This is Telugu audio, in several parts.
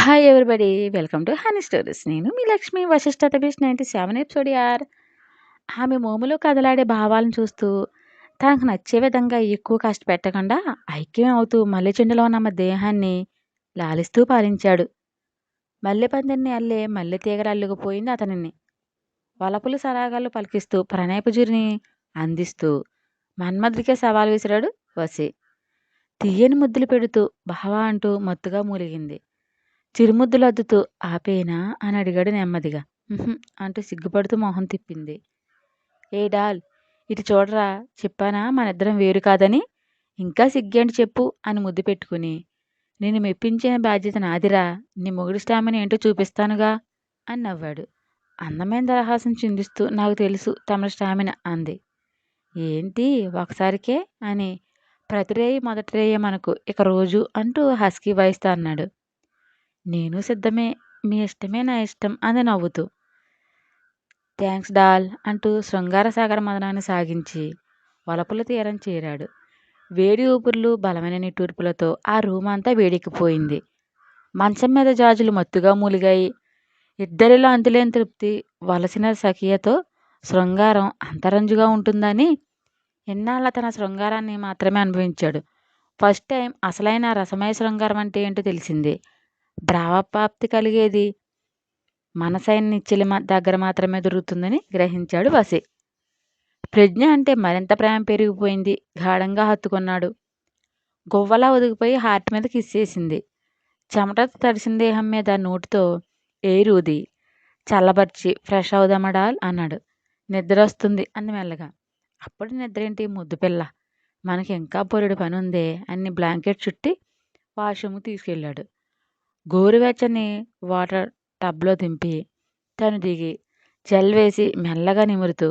Hi everybody welcome to honey stories నేను మీ లక్ష్మి వశిష్ఠ తబీష్ నైంటీ సెవెన్ ఎపిసోడ్ యార్ ఆమె మోములో కదలాడే భావాలను చూస్తూ తనకు నచ్చే విధంగా ఎక్కువ కష్టపెట్టకుండా ఐక్యం అవుతూ మల్లెచెండులో ఉన్న దేహాన్ని లాలిస్తూ పాలించాడు. మల్లె పందిరిని అల్లే మల్లె తీగలు అల్లుకుపోయింది అతనిని. వలపులు సరాగాలు పలికిస్తూ ప్రణయపుజురిని అందిస్తూ మన్మధుడికే సవాల్ విసిరాడు వసి తీయని ముద్దులు పెడుతూ బావా అంటూ మత్తుగా మూలిగింది. చిరుముద్దులద్దుతూ ఆపేనా? అని అడిగాడు నెమ్మదిగా. అంటూ సిగ్గుపడుతూ మొహం తిప్పింది. ఏ డాల్ ఇటు చూడరా చెప్పానా? మనిద్దరం వేరు కాదని? ఇంకా సిగ్గేంటి చెప్పు అని ముద్దు పెట్టుకుని. నేను మెప్పించిన బాధ్యత నాదిరా నీ మొగుడు స్టామిన ఏంటో చూపిస్తానుగా అని నవ్వాడు. అందమైన దరహాసం చిందిస్తూ నాకు తెలుసు తమ స్టామిన అంది. ఏంటి ఒకసారికే అని. ప్రతి రేయి మొదటి మనకు ఇక రోజు అంటూ హస్కీ వాయిస్తా అన్నాడు. నేను సిద్ధమే మీ ఇష్టమే నా ఇష్టం అంది నవ్వుతూ. థ్యాంక్స్ డాల్ అంటూ శృంగార సాగర మదనాన్ని సాగించి వలపుల తీరం చేరాడు. వేడి ఊపిర్లు బలమైన నిట్టూర్పులతో ఆ రూమ్ అంతా వేడెక్కిపోయింది. మంచం మీద జాజులు మత్తుగా మూలిగాయి. ఇద్దరిలో అంతులేని తృప్తి వలసిన సఖియతో శృంగారం అంతరంజుగా ఉంటుందని ఇన్నాళ్ళ తన శృంగారాన్ని మాత్రమే అనుభవించాడు. ఫస్ట్ టైం అసలైన రసమయ శృంగారం అంటే ఏంటో తెలిసింది. భావప్రాప్తి కలిగేది. మనసైన నిచ్చెలి దగ్గర మాత్రమే దొరుకుతుందని గ్రహించాడు వసి. ప్రజ్ఞ అంటే మరింత ప్రేమ పెరిగిపోయింది. గాఢంగా హత్తుకున్నాడు. గువ్వలా ఒదిగిపోయి హార్ట్ మీద కిస్సేసింది చెమట తడిసిన దేహం మీద నోటితో ఏరుది. చల్లబర్చి ఫ్రెష్ అవుదామడాల్ అన్నాడు. నిద్ర వస్తుంది అంది మెల్లగా. అప్పుడు నిద్ర ఏంటి ముద్దు పిల్ల. మనకి ఇంకా పొరుడు పని ఉందే అన్ని బ్లాంకెట్ చుట్టి వాష్రూమ్కి తీసుకెళ్ళాడు. గోరువెచ్చని వాటర్ టబ్లో దింపి తను దిగి జెల్ వేసి మెల్లగా నిమురుతూ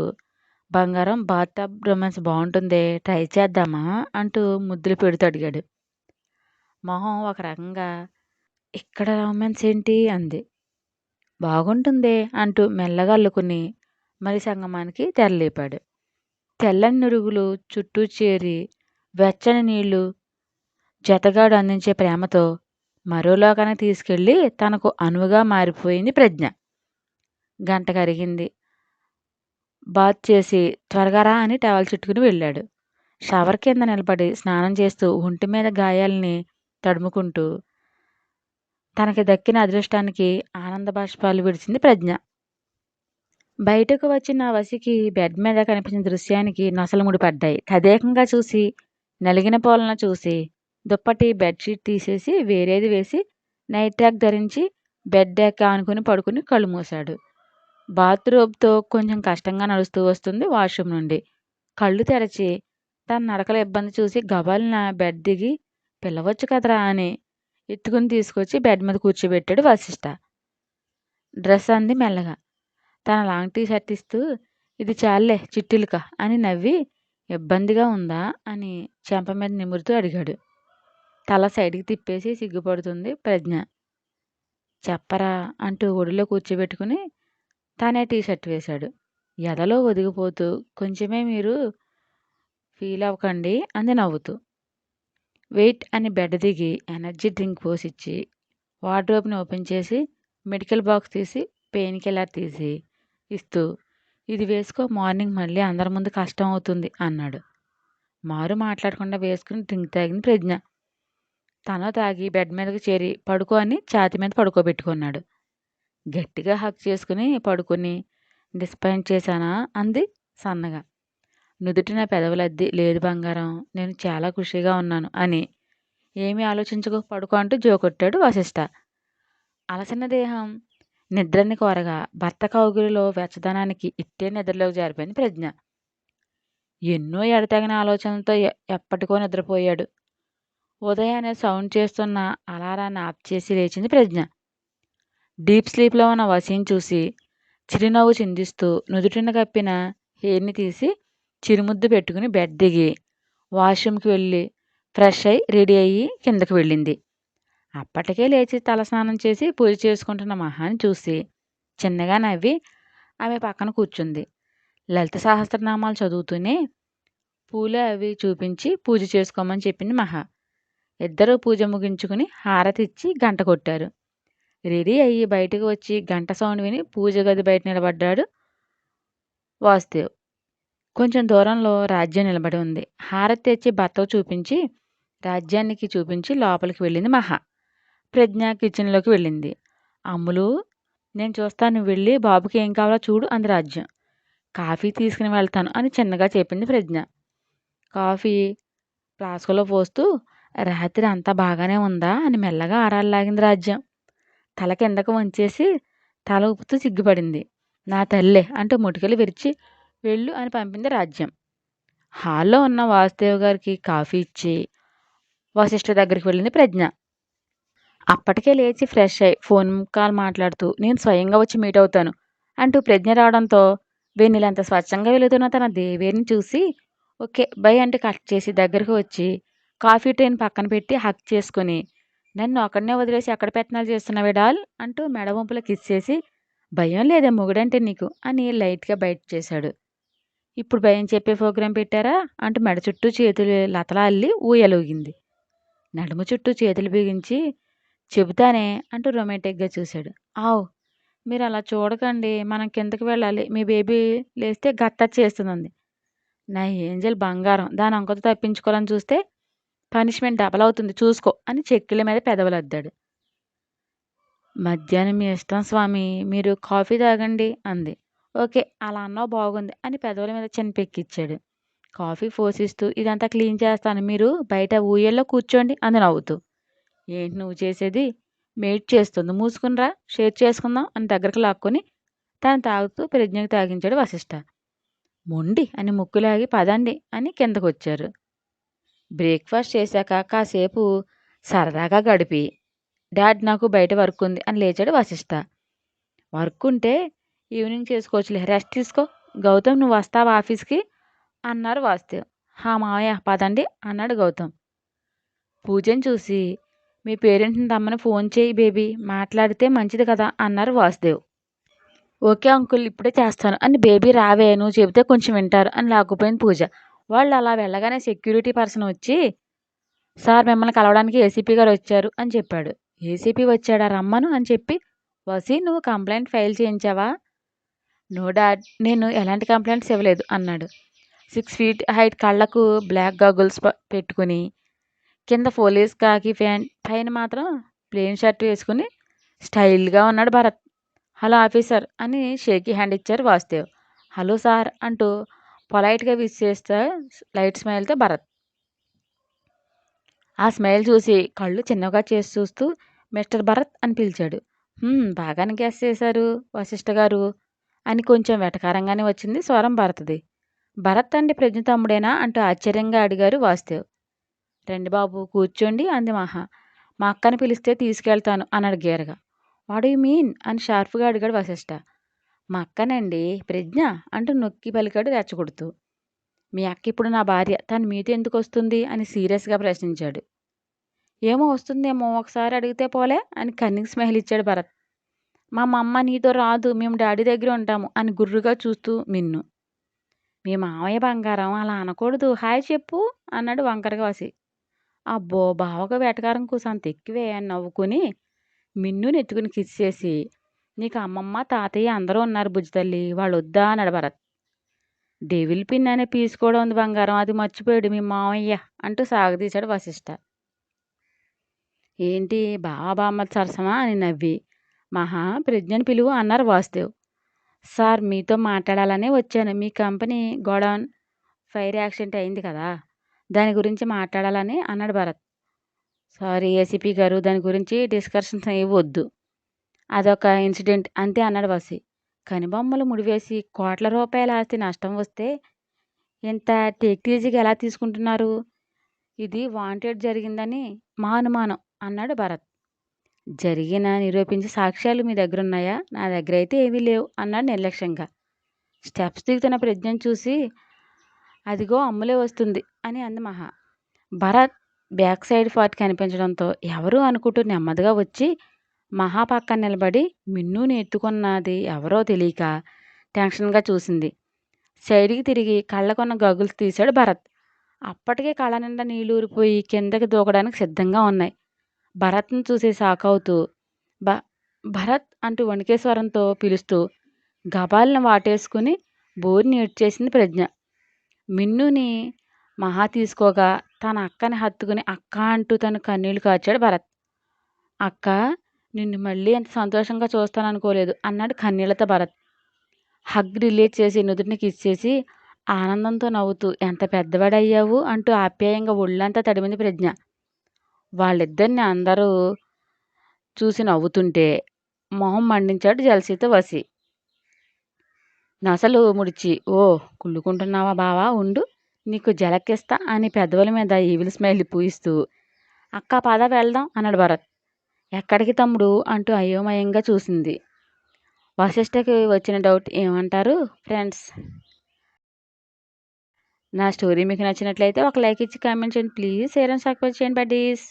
బంగారం బాత్ టబ్ రొమాన్స్ బాగుంటుందే ట్రై చేద్దామా? అంటూ ముద్దులు పెడుతూ అడిగాడు. మొహం ఒక రకంగా ఇక్కడ రొమాన్స్ ఏంటి? అంది. బాగుంటుందే అంటూ మెల్లగా అల్లుకుని మరి సంగమానికి తెరలేపాడు తెల్లని నురుగులు చుట్టూ చేరి వెచ్చని నీళ్ళు జతగాడు అందించే ప్రేమతో మరో లోకానికి తీసుకెళ్ళి తనకు అనువుగా మారిపోయింది ప్రజ్ఞ. గంట కరిగింది. బాత్ చేసి త్వరగా రా అని టవల్ చుట్టుకుని వెళ్ళాడు. షవర్ కింద నిలబడి స్నానం చేస్తూ ఒంటి మీద గాయాల్ని తడుముకుంటూ తనకి దక్కిన అదృష్టానికి ఆనంద బాష్పాలు విడిచింది ప్రజ్ఞ. బయటకు వచ్చిన వసికి బెడ్ మీద కనిపించిన దృశ్యానికి నొసలు ముడిపడ్డాయి. తదేకంగా చూసి నలిగిన పోలను చూసి దుప్పటి బెడ్షీట్ తీసేసి వేరేది వేసి నైట్ ట్యాక్ ధరించి బెడ్ ఎక్క అనుకుని పడుకుని కళ్ళు మూశాడు బాత్రూమ్తో కొంచెం కష్టంగా నడుస్తూ వస్తుంది వాష్రూమ్ నుండి. కళ్ళు తెరచి తన నడకల ఇబ్బంది చూసి గబాలిన బెడ్ దిగి పిల్లవచ్చు కదరా అని ఎత్తుకుని తీసుకొచ్చి బెడ్ మీద కూర్చోబెట్టాడు వశిష్ట. డ్రెస్ అంది మెల్లగా. తన లాంగ్ టీ షర్ట్ ఇస్తూ ఇది చాలే చిట్టిలుక అని నవ్వి ఇబ్బందిగా ఉందా అని చెంప మీద నిమురుతూ అడిగాడు. తల సైడ్కి తిప్పేసి సిగ్గుపడుతుంది ప్రజ్ఞ. చెప్పరా అంటూ ఒడిలో కూర్చోబెట్టుకుని తానే టీ షర్ట్ వేశాడు. ఎదలో ఒదిగిపోతూ కొంచెమే మీరు ఫీల్ అవ్వకండి అంది నవ్వుతూ. వెయిట్ అని బెడ్ దిగి ఎనర్జీ డ్రింక్ పోసిచ్చి వార్డ్రోబ్ని ఓపెన్ చేసి మెడికల్ బాక్స్ తీసి పెయిన్ కిల్లర్ తీసి ఇస్తూ ఇది వేసుకో మార్నింగ్ మళ్ళీ అందరి ముందు కష్టం అవుతుంది అన్నాడు. మారు మాట్లాడకుండా వేసుకుని డ్రింక్ తాగింది ప్రజ్ఞ. తను తాగి బెడ్ మీదకి చేరి పడుకో అని ఛాతి మీద పడుకోబెట్టుకున్నాడు. గట్టిగా హక్ చేసుకుని పడుకుని డిస్పాయింట్ చేశానా? అంది సన్నగా. నుదుటిన పెదవులద్ది లేదు బంగారం నేను చాలా ఖుషిగా ఉన్నాను అని. ఏమీ ఆలోచించుకో పడుకో అంటూ జోకొట్టాడు వశిష్ట. అలసిన దేహం నిద్రని కోరగా భర్త కౌగులిలో వెచ్చదనానికి ఇట్టే నిద్రలోకి జారిపోయింది ప్రజ్ఞ. ఎన్నో ఎడతగిన ఆలోచనలతో ఎప్పటికో నిద్రపోయాడు. ఉదయాన్నే సౌండ్ చేస్తున్న అలారాన్ని ఆఫ్ చేసి లేచింది ప్రజ్ఞ. డీప్ స్లీప్లో ఉన్న వసీని చూసి చిరునవ్వు చిందిస్తూ నుదుటిన కప్పిన హెయిర్ని తీసి చిరుముద్దు పెట్టుకుని బెడ్ దిగి వాష్రూమ్కి వెళ్ళి ఫ్రెష్ అయి రెడీ అయ్యి కిందకు వెళ్ళింది. అప్పటికే లేచి తలస్నానం చేసి పూజ చేసుకుంటున్న మహాని చూసి చిన్నగా నవ్వి ఆమె పక్కన కూర్చుంది. లలిత సహస్రనామాలు చదువుతూనే పూలు అవి చూపించి పూజ చేసుకోమని చెప్పింది మహా. ఇద్దరూ పూజ ముగించుకుని హారతి ఇచ్చి గంట కొట్టారు. రెడీ అయ్యి బయటకు వచ్చి గంట సౌండ్ విని పూజ గది బయట నిలబడ్డాడు వాసుదేవ్. కొంచెం దూరంలో రాజ్యం నిలబడి ఉంది. హారతి తెచ్చి భర్తకు చూపించి రాజ్యానికి చూపించి లోపలికి వెళ్ళింది మహా. ప్రజ్ఞ కిచెన్లోకి వెళ్ళింది. అమ్ములు నేను చూస్తాను వెళ్ళి బాబుకి ఏం కావాలో చూడు అంది రాజ్యం. కాఫీ తీసుకుని వెళ్తాను అని చిన్నగా చెప్పింది ప్రజ్ఞ. కాఫీ ఫ్లాస్కులో పోస్తూ రాత్రి అంతా బాగానే ఉందా? అని మెల్లగా ఆరాలు లాగింది రాజ్యం. తల కిందకు వంచేసి తల ఊపుతూ సిగ్గుపడింది. నా తల్లే అంటూ ముటికలు విరిచి వెళ్ళు అని పంపింది రాజ్యం. హాల్లో ఉన్న వాసుదేవ్ గారికి కాఫీ ఇచ్చి వశిష్ఠ దగ్గరికి వెళ్ళింది ప్రజ్ఞ. అప్పటికే లేచి ఫ్రెష్ అయ్యి ఫోన్ కాల్ మాట్లాడుతూ నేను స్వయంగా వచ్చి మీట్ అవుతాను అంటూ ప్రజ్ఞ రావడంతో వెన్నెలంత స్వచ్ఛంగా వెళుతున్న తన దేవేరిని చూసి ఓకే బై అంటే కట్ చేసి దగ్గరకు వచ్చి కాఫీ ట్రైన్ పక్కన పెట్టి హక్ చేసుకొని నన్ను అక్కడనే వదిలేసి ఎక్కడ పెత్తనాలు చేస్తున్నావే డాల్? అంటూ మెడవంపులో కిస్ చేసి భయం లేదా మొగుడంటే నీకు అని లైట్గా బయట చేశాడు. ఇప్పుడు భయం చెప్పే ప్రోగ్రాం పెట్టారా? అంటూ మెడ చుట్టూ చేతులు లతలా అల్లి ఊయలూగింది నడుము చుట్టూ చేతులు బిగించి చెబుతానే అంటూ రొమాంటిక్గా చూశాడు. ఆవు మీరు అలా చూడకండి మనం కిందకి వెళ్ళాలి మీ బేబీ లేస్తే గత్త చేస్తుంది నా ఏంజల్ బంగారం దాని అంకతో తప్పించుకోవాలని చూస్తే పనిష్మెంట్ డబల్ అవుతుంది చూసుకో అని చెక్కుల మీద పెదవులద్దాడు. మధ్యాహ్నం మీ ఇష్టం స్వామి మీరు కాఫీ తాగండి అంది. ఓకే అలా అన్నావు బాగుంది అని పెదవుల మీద చిన్న పెక్కిచ్చాడు. కాఫీ పోసిస్తూ ఇదంతా క్లీన్ చేస్తాను మీరు బయట ఊయల్లో కూర్చోండి అని నవ్వుతూ. ఏంటి నువ్వు చేసేది? మేట్ చేస్తుంది మూసుకునిరా షేర్ చేసుకుందాం అని దగ్గరకు లాక్కొని తను తాగుతూ ప్రజ్ఞకు తాగించాడు వశిష్ఠ మొండి అని ముక్కులాగి పదండి అని కిందకు వచ్చారు బ్రేక్ఫాస్ట్ చేశాక కాసేపు సరదాగా గడిపి డాడ్ నాకు బయట వర్క్ ఉంది అని లేచాడు వశిష్ట వర్క్ ఉంటే ఈవినింగ్ చేసుకోవచ్చులే రెస్ట్ తీసుకో. గౌతమ్ నువ్వు వస్తావా ఆఫీస్కి? అన్నారు వాసుదేవ్ హా మావయ్య పదండి అన్నాడు గౌతమ్. పూజని చూసి మీ పేరెంట్ని తమ్మని ఫోన్ చేయి బేబీ మాట్లాడితే మంచిది కదా అన్నారు వాసుదేవ్. ఓకే అంకుల్ ఇప్పుడే చేస్తాను అని బేబీ రావే నువ్వు చెబితే కొంచెం వింటారు అని లాక్కుపోయింది పూజ. వాళ్ళు అలా వెళ్ళగానే సెక్యూరిటీ పర్సన్ వచ్చి సార్ మిమ్మల్ని కలవడానికి ఏసీపీ గారు వచ్చారు అని చెప్పాడు. ఏసీపీ వచ్చాడా రమ్మను అని చెప్పి వసి నువ్వు కంప్లైంట్ ఫైల్ చేయించావా? నో డాడ్ నేను ఎలాంటి కంప్లైంట్స్ ఇవ్వలేదు అన్నాడు. సిక్స్ ఫీట్ హైట్ కళ్ళకు బ్లాక్ గాగుల్స్ పెట్టుకుని కింద పోలీస్ కాకి ప్యాంట్ పైన మాత్రం ప్లెయిన్ షర్ట్ వేసుకుని స్టైల్గా ఉన్నాడు భరత్. హలో ఆఫీసర్ అని షేకీ హ్యాండ్ ఇచ్చారు వాసుదేవ్. హలో సార్ అంటూ పొలైట్గా విష్ చేస్తే లైట్ స్మైల్తో భరత్. ఆ స్మైల్ చూసి కళ్ళు చిన్నగా చేసి చూస్తూ మిస్టర్ భరత్ అని పిలిచాడు. బాగానే గ్యాస్ చేశారు వశిష్ఠ గారు అని కొంచెం వెటకారంగానే వచ్చింది స్వరం భరత్ది. భరత్ అంటే ప్రజ్ఞ తమ్ముడేనా? అంటూ ఆశ్చర్యంగా అడిగారు వాసుదేవ్. రండి బాబు కూర్చోండి అంది మహా. మా అక్కని పిలిస్తే తీసుకెళ్తాను అన్నాడు గేరగా. వాడు యూ మీన్? అని షార్ప్గా అడిగాడు వశిష్ఠ. మా అక్కనండి ప్రజ్ఞ అంటూ నొక్కి పలికాడు రెచ్చగొడుతూ. మీ అక్క ఇప్పుడు నా భార్య తను మీతో ఎందుకు వస్తుంది? అని సీరియస్గా ప్రశ్నించాడు. ఏమో వస్తుందేమో ఒకసారి అడిగితే పోలే అని కన్నింగ్ స్మైల్ ఇచ్చాడు భరత్. మా మమ్మ నీతో రాదు మేము డాడీ దగ్గర ఉంటాము అని గుర్రుగా చూస్తూ మిన్ను మీ మామయ్య బంగారం అలా అనకూడదు హాయ్ చెప్పు అన్నాడు వంకరగా వాసి. అబ్బో బావగా వేటకారం కూసంత ఎక్కువే అని నవ్వుకుని మిన్ను నెత్తుకుని కిస్ చేసి నీకు అమ్మమ్మ తాతయ్య అందరూ ఉన్నారు బుజ్జితల్లి వాళ్ళు వద్దా అన్నాడు భరత్ డెవిల్ పిన్ అనే పీస్ కూడా ఉంది బంగారం. అది మర్చిపోయాడు మీ మామయ్య అంటూ సాగదీశాడు వశిష్ట. ఏంటి బావా బామ్మ సరసమా అని నవ్వి. మహా ప్రజ్ఞని పిలువు అన్నారు వాసుదేవ్. సార్ మీతో మాట్లాడాలనే వచ్చాను. మీ కంపెనీ గోడౌన్ ఫైర్ యాక్సిడెంట్ అయింది కదా. దాని గురించి మాట్లాడాలని అన్నాడు భరత్. సారీ ఏసీపీ గారు దాని గురించి డిస్కషన్స్ వద్దు. అదొక ఇన్సిడెంట్ అంతే అన్నాడు వసి. కనిబొమ్మలు ముడివేసి కోట్ల రూపాయల ఆస్తి నష్టం వస్తే ఇంత టేక్టీజీగా ఎలా తీసుకుంటున్నారు? ఇది వాంటెడ్ జరిగిందని మా అనుమానం అన్నాడు భరత్. జరిగిన నిరూపించే సాక్ష్యాలు మీ దగ్గర ఉన్నాయా నా దగ్గర అయితే ఏమీ లేవు అన్నాడు నిర్లక్ష్యంగా. స్టెప్స్ దిగుతున్న ప్రజ్ఞను చూసి అదిగో అమ్ములే వస్తుంది అని అంది మహా. భరత్ బ్యాక్ సైడ్ పార్ట్ కనిపించడంతో ఎవరు అనుకుంటూ నెమ్మదిగా వచ్చి మహా పక్కన నిలబడి మిన్నుని ఎత్తుకున్నది ఎవరో తెలియక టెన్షన్గా చూసింది. సైడ్కి తిరిగి కళ్ళకున్న గగుల్స్ తీశాడు భరత్. అప్పటికే కళ్ళ నిండా నీళ్ళూరిపోయి కిందకి దూకడానికి సిద్ధంగా ఉన్నాయి. భరత్ని చూసి సాకవుతూ బ భరత్ అంటూ వణికేశ్వరంతో పిలుస్తూ గబాలను వాటేసుకుని బోరిని ఏడ్చేసింది ప్రజ్ఞ. మిన్నుని మహా తీసుకోగా తన అక్కని హత్తుకుని అక్క అంటూ తను కన్నీళ్ళు కాచాడు భరత్. అక్క నిన్ను మళ్ళీ అంత సంతోషంగా చూస్తాను అనుకోలేదు అన్నాడు కన్నీళ్ళతో భరత్. హగ్ రిలీజ్ చేసి నుదుటిని కిస్ చేసి ఆనందంతో నవ్వుతూ ఎంత పెద్దవాడయ్యావు? అంటూ ఆప్యాయంగా ఒళ్ళంతా తడిమింది ప్రజ్ఞ. వాళ్ళిద్దరిని అందరూ చూసి నవ్వుతుంటే మొహం మండించాడు జలసీతో వసి నసలు ముడిచి ఓ కుళ్ళుకుంటున్నావా బావా ఉండు నీకు జలకిస్తా అని పెద్దవాళ్ళ మీద ఈవిల్ స్మైల్ పూయిస్తూ అక్క పద వెళ్దాం అన్నాడు భరత్. ఎక్కడికి తమ్ముడు? అంటూ అయోమయంగా చూసింది. వశిష్ఠకి వచ్చిన డౌట్ ఏమంటారు ఫ్రెండ్స్? నా స్టోరీ మీకు నచ్చినట్లయితే ఒక లైక్ ఇచ్చి కామెంట్ చేయండి. ప్లీజ్ షేర్ అండ్ సబ్స్క్రైబ్ చేయండి బడ్డీస్.